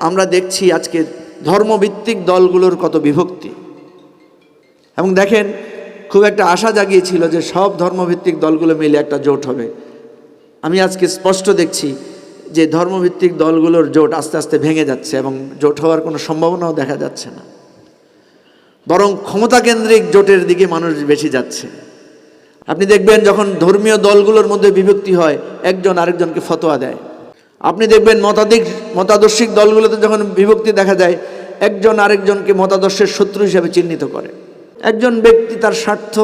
আমরা দেখছি আজকে ধর্মভিত্তিক দলগুলোর কত বিভক্তি। এবং দেখেন, খুব একটা আশা জাগিয়েছিল যে সব ধর্মভিত্তিক দলগুলো মিলে একটা জোট হবে। আমি আজকে স্পষ্ট দেখছি যে ধর্মভিত্তিক দলগুলোর জোট আস্তে আস্তে ভেঙে যাচ্ছে এবং জোট হওয়ার কোনো সম্ভাবনাও দেখা যাচ্ছে না। বরং ক্ষমতা কেন্দ্রিক জোটের দিকে মানুষ বেশি যাচ্ছে। আপনি দেখবেন যখন ধর্মীয় দলগুলোর মধ্যে বিভক্তি হয়, একজন আরেকজনকে ফতোয়া দেয়। আপনি দেখবেন মতাধিক, মতাদর্শিক দলগুলোতে যখন বিভক্তি দেখা যায়, একজন আরেকজনকে মতাদর্শের শত্রু হিসেবে চিহ্নিত করে। একজন ব্যক্তি তার স্বার্থ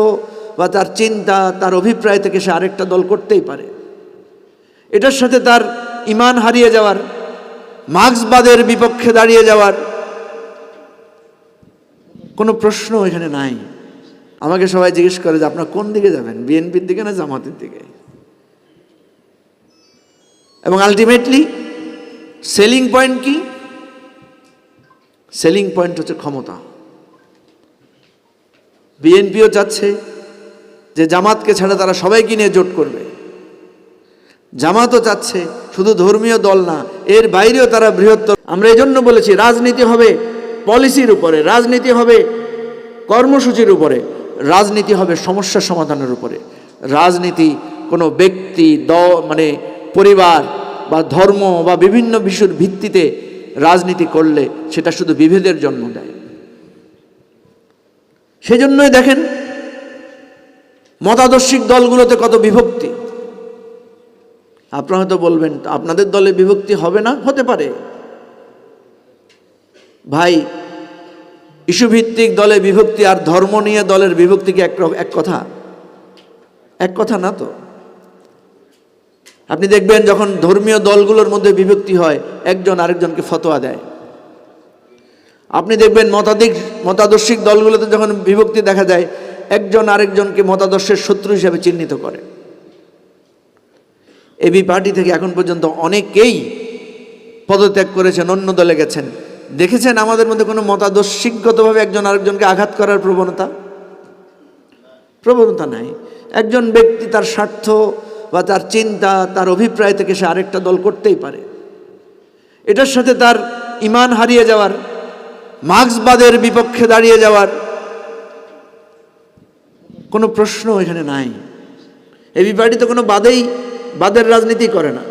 বা তার চিন্তা, তার অভিপ্রায় থেকে সে আরেকটা দল করতেই পারে। এটার সাথে তার ইমান হারিয়ে যাওয়ার, মার্ক্সবাদের বিপক্ষে দাঁড়িয়ে যাওয়ার কোনো প্রশ্ন এখানে নাই। আমাকে সবাই জিজ্ঞেস করে যে আপনার কোন দিকে যাবেন, বিএনপির দিকে না জামাতের দিকে? এবং আলটিমেটলি সেলিং পয়েন্ট কি? সেলিং পয়েন্ট হচ্ছে ক্ষমতা। বিএনপিও চাচ্ছে যে জামাতকে ছাড়া তারা সবাইকে নিয়ে জোট করবে। জামাতও চাচ্ছে শুধু ধর্মীয় দল না, এর বাইরেও তারা বৃহত্তর। আমরা এই জন্য বলেছি, রাজনীতি হবে পলিসির উপরে, রাজনীতি হবে কর্মসূচির উপরে, রাজনীতি হবে সমস্যা সমাধানের উপরে। রাজনীতি কোনো ব্যক্তি, দ মানে পরিবার বা ধর্ম বা বিভিন্ন বিষয়ের ভিত্তিতে রাজনীতি করলে সেটা শুধু বিভেদের জন্ম দেয়। সেজন্যই দেখেন, মতাদর্শিক দলগুলোতে কত বিভক্তি। আপনারা হয়তো বলবেন, আপনাদের দলে বিভক্তি হবে না? হতে পারে। ভাই, ইস্যুভিত্তিক দলে বিভক্তি আর ধর্ম নিয়ে দলের বিভক্তি কি এক এক কথা। এক কথা না তো? আপনি দেখবেন যখন ধর্মীয় দলগুলোর মধ্যে বিভক্তি হয়, একজন আরেকজনকে ফতোয়া দেয়। আপনি দেখবেন মতাধিক, মতাদর্শিক দলগুলোতে যখন বিভক্তি দেখা যায়, একজন আরেকজনকে মতাদর্শের শত্রু হিসেবে চিহ্নিত করে। এবি পার্টি থেকে এখন পর্যন্ত অনেকেই পদত্যাগ করেছেন, অন্য দলে গেছেন। দেখেছেন আমাদের মধ্যে কোনো মতাদর্শিকগতভাবে একজন আরেকজনকে আঘাত করার প্রবণতা? প্রবণতা নাই। একজন ব্যক্তি তার স্বার্থ বা তার চিন্তা, তার অভিপ্রায় থেকে সে আরেকটা দল করতেই পারে। এটার সাথে তার ইমান হারিয়ে যাওয়ার, মার্ক্সবাদের বিপক্ষে দাঁড়িয়ে যাওয়ার কোনো প্রশ্ন এখানে নাই। এবি পার্টি তো কোনো বাদেই বাদের রাজনীতি করে না।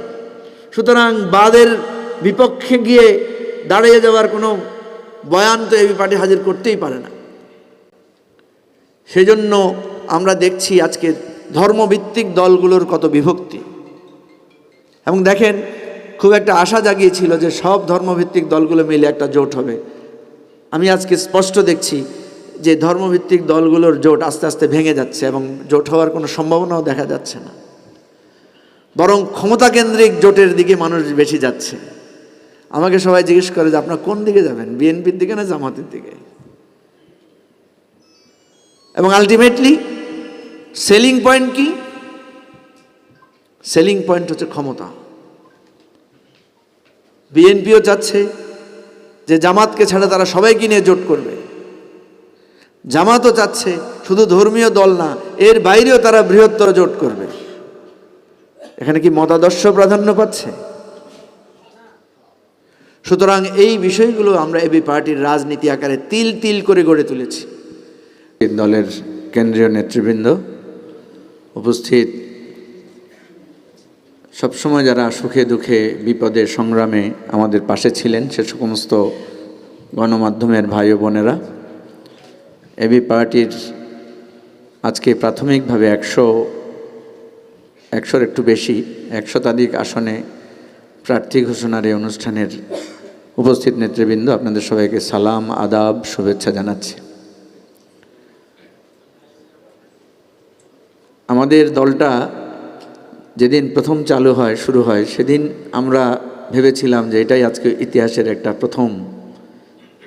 সুতরাং বাদের বিপক্ষে গিয়ে দাঁড়িয়ে যাওয়ার কোনো বয়ান তো এবি পার্টি হাজির করতেই পারে না। সেজন্য আমরা দেখছি আজকে ধর্মভিত্তিক দলগুলোর কত বিভক্তি। এবং দেখেন, খুব একটা আশা জাগিয়েছিল যে সব ধর্মভিত্তিক দলগুলো মিলে একটা জোট হবে। আমি আজকে স্পষ্ট দেখছি যে ধর্মভিত্তিক দলগুলোর জোট আস্তে আস্তে ভেঙে যাচ্ছে এবং জোট হওয়ার কোনো সম্ভাবনাও দেখা যাচ্ছে না। বরং ক্ষমতা কেন্দ্রিক জোটের দিকে মানুষ বেশি যাচ্ছে। আমাকে সবাই জিজ্ঞেস করে যে আপনার কোন দিকে যাবেন, বিএনপির দিকে না জামাতের দিকে? এবং আলটিমেটলি সেলিং পয়েন্ট কি? সেলিং পয়েন্ট হচ্ছে ক্ষমতা। বিএনপিও চাচ্ছে যে জামাতকে ছাড়া তারা সবাইকে নিয়ে জোট করবে। জামাতও চাচ্ছে শুধু ধর্মীয় দল না, এর বাইরেও তারা বৃহত্তর জোট করবে। এখানে কি মতাদর্শ প্রাধান্য পাচ্ছে? সুতরাং এই বিষয়গুলো আমরা এবি পার্টির রাজনীতি আকারে তিল তিল করে গড়ে তুলেছি। দলের কেন্দ্রীয় নেতৃবৃন্দ উপস্থিত। সবসময় যারা সুখে দুঃখে বিপদে সংগ্রামে আমাদের পাশে ছিলেন, সে সমস্ত গণমাধ্যমের ভাই বোনেরা, এবি পার্টির আজকে প্রাথমিকভাবে একশো, একশোর একটু বেশি, এক শতাধিক আসনে প্রার্থী ঘোষণার এই অনুষ্ঠানের উপস্থিত নেতৃবৃন্দ, আপনাদের সবাইকে সালাম, আদাব, শুভেচ্ছা জানাচ্ছি। আমাদের দলটা যেদিন প্রথম চালু হয়, শুরু হয়, সেদিন আমরা ভেবেছিলাম যে এটাই আজকে ইতিহাসের একটা প্রথম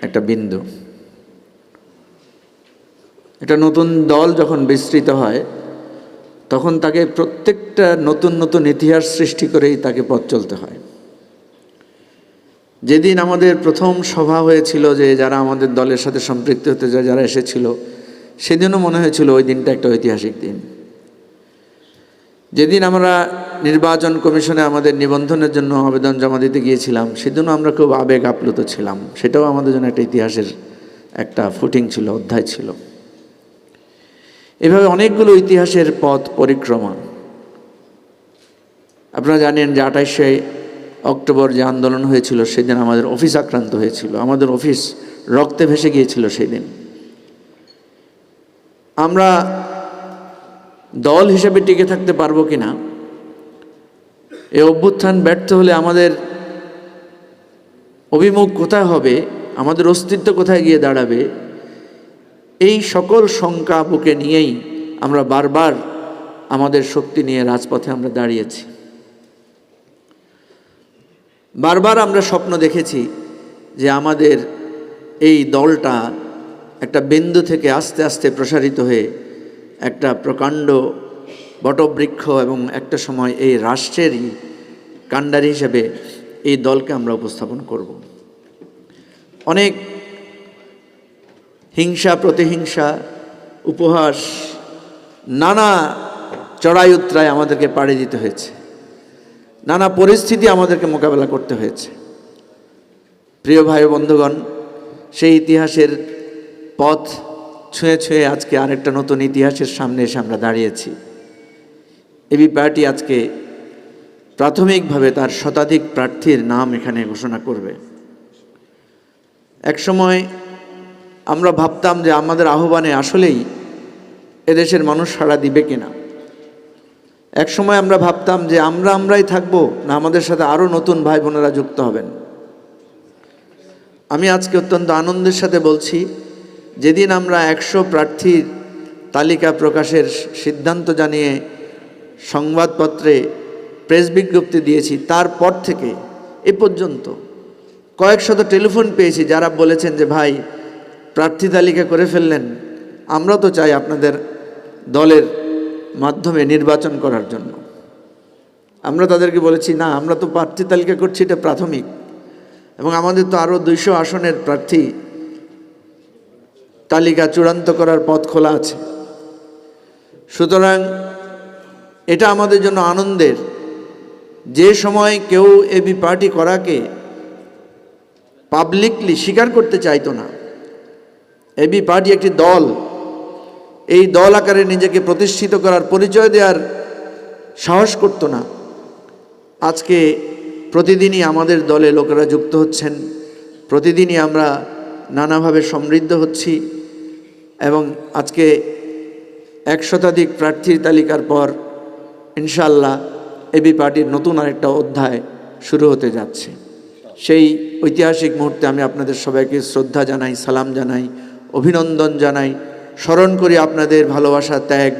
একটা বিন্দু। একটা নতুন দল যখন বিস্তৃত হয়, তখন তাকে প্রত্যেকটা নতুন নতুন ইতিহাস সৃষ্টি করেই তাকে পথ চলতে হয়। যেদিন আমাদের প্রথম সভা হয়েছিল যে যারা আমাদের দলের সাথে সম্পৃক্ত হতে যায় যারা এসেছিল, সেদিনও মনে হয়েছিল ওই দিনটা একটা ঐতিহাসিক দিন। যেদিন আমরা নির্বাচন কমিশনে আমাদের নিবন্ধনের জন্য আবেদন জমা দিতে গিয়েছিলাম সেদিনও আমরা খুব আবেগ আপ্লুত ছিলাম। সেটাও আমাদের জন্য একটা ইতিহাসের একটা ফুটিং ছিল, অধ্যায় ছিল। এভাবে অনেকগুলো ইতিহাসের পথ পরিক্রমা। আপনারা জানেন যে আঠাইশে অক্টোবর যে আন্দোলন হয়েছিল, সেদিন আমাদের অফিস আক্রান্ত হয়েছিল। আমাদের অফিস রক্তে ভেসে গিয়েছিল সেদিন। আমরা দল হিসেবে টিকে থাকতে পারব কি না এই অভ্যুত্থান ব্যর্থ হলে আমাদের অভিমুখ কোথায় হবে? আমাদের অস্তিত্ব কোথায় গিয়ে দাঁড়াবে? এই সকল শঙ্কা বুকে নিয়েই আমরা বারবার আমাদের শক্তি নিয়ে রাজপথে আমরা দাঁড়িয়েছি। বারবার আমরা স্বপ্ন দেখেছি যে আমাদের এই দলটা একটা বিন্দু থেকে আস্তে আস্তে প্রসারিত হয়ে একটা প্রকাণ্ড বটবৃক্ষ এবং একটা সময় এই রাষ্ট্রেরই কাণ্ডারি হিসেবে এই দলকে আমরা উপস্থাপন করব। অনেক হিংসা, প্রতিহিংসা, উপহাস, নানা চড়াই উত্তরায় আমাদেরকে পাড়ি দিতে হয়েছে। নানা পরিস্থিতি আমাদেরকে মোকাবেলা করতে হয়েছে। প্রিয় ভাই বন্ধুগণ, সেই ইতিহাসের পথ ছুঁয়ে ছুঁয়ে আজকে আরেকটা নতুন ইতিহাসের সামনে এসে আমরা দাঁড়িয়েছি। এবি পার্টি আজকে প্রাথমিকভাবে তার শতাধিক প্রার্থীর নাম এখানে ঘোষণা করবে। একসময় আমরা ভাবতাম যে আমাদের আহ্বানে আসলেই এদেশের মানুষ সাড়া দিবে কিনা। এক সময় আমরা ভাবতাম যে আমরা আমরাই থাকব না আমাদের সাথে আরও নতুন ভাই বোনেরা যুক্ত হবেন। আমি আজকে অত্যন্ত আনন্দের সাথে বলছি যেদিন আমরা একশো প্রার্থীর তালিকা প্রকাশের সিদ্ধান্ত জানিয়ে সংবাদপত্রে প্রেস বিজ্ঞপ্তি দিয়েছি, তারপর থেকে এ পর্যন্ত কয়েক শত টেলিফোন পেয়েছি যারা বলেছেন যে, ভাই, প্রার্থী তালিকা করে ফেললেন। আমরা তো চাই আপনাদের দলের মাধ্যমে নির্বাচন করার জন্য। আমরা তাদেরকে বলেছি, না, আমরা তো প্রার্থী তালিকা করছি, এটা প্রাথমিক এবং আমাদের তো আরও দুইশো আসনের প্রার্থী তালিকা চূড়ান্ত করার পথ খোলা আছে। সুতরাং এটা আমাদের জন্য আনন্দের যে সময় কেউ এবি পার্টি করাকে পাবলিকলি স্বীকার করতে চাইতো না। এবি পার্টি একটি দল। এই দল আকারে নিজেকে প্রতিষ্ঠিত করার পরিচয় দেওয়ার সাহস করতো না। আজকে প্রতিদিনই আমাদের দলে লোকেরা যুক্ত হচ্ছেন। প্রতিদিনই আমরা নানাভাবে সমৃদ্ধ হচ্ছি। এবং আজকে এক শতাধিক প্রার্থীর তালিকার পর ইনশাল্লাহ এবি পার্টির নতুন আরেকটা অধ্যায় শুরু হতে যাচ্ছে। সেই ঐতিহাসিক মুহূর্তে আমি আপনাদের সবাইকে শ্রদ্ধা জানাই, সালাম জানাই, অভিনন্দন জানাই। স্মরণ করি আপনাদের ভালোবাসা, ত্যাগ,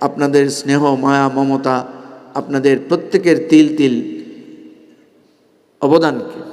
আপনাদের স্নেহ, মায়া, মমতা, আপনাদের প্রত্যেকের তিল তিল অবদানকে।